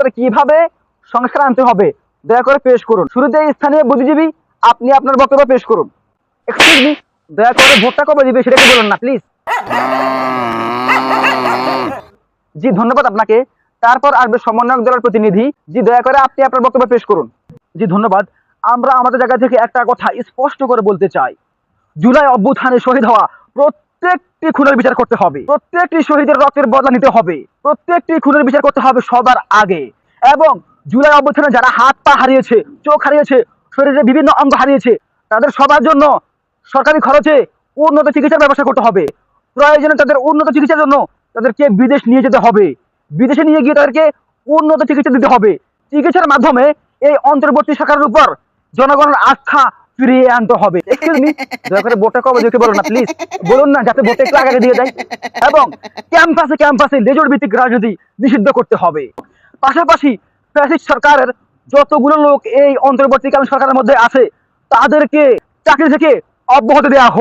তাহলে কীভাবে সংস্কার আনতে হবে, দয়া করে পেশ করুন। শুরুতে স্থানীয় বুদ্ধিজীবী, আপনি আপনার বক্তব্য পেশ করুন। দয়া করে ভোটটা কবে দিবে সেটা কি বলুন না প্লিজ জি, ধন্যবাদ আপনাকে। তারপর আসবে সমন্বয়ক দলের প্রতিনিধি। জি, দয়া করে আপনি আপনার বক্তব্য পেশ করুন। জি, ধন্যবাদ। আমরা আমাদের জায়গা থেকে একটা কথা স্পষ্ট করে বলতে চাই। জুলাই অভ্যুত্থানে শহীদ হওয়া প্রত্যেকটি খুনের বিচার করতে হবে। প্রত্যেকটি শহীদের রক্তের বদলা নিতে হবে। প্রত্যেকটি খুনের বিচার করতে হবে সবার আগে। এবং জুলাই অভ্যুত্থানে যারা হাত পা হারিয়েছে, চোখ হারিয়েছে, শরীরের বিভিন্ন অঙ্গ হারিয়েছে, তাদের সবার জন্য সরকারি খরচে উন্নত চিকিৎসার ব্যবস্থা করতে হবে। প্রয়োজনে তাদের উন্নত চিকিৎসার জন্য তাদেরকে বিদেশ নিয়ে যেতে হবে। বিদেশে নিয়ে গিয়ে তাদেরকে উন্নত চিকিৎসা দিতে হবে। চিকিৎসার মাধ্যমে এই অন্তর্বর্তী সরকারের উপর জনগণের আস্থা ফিরিয়ে আনতে হবে। কবে না প্লিজ বলুন না, যাতে একটু আগে দিয়ে দেয় এবং ক্যাম্পাসে ক্যাম্পাসে লেজর ভিত্তিক রাজনীতি নিষিদ্ধ করতে হবে। পাশাপাশি ফ্যাসিস্ট সরকারের যতগুলো লোক এই অন্তর্বর্তীকালীন সরকারের মধ্যে আছে, তাদেরকে চাকরি থেকে অব্যাহতি দেওয়া হোক।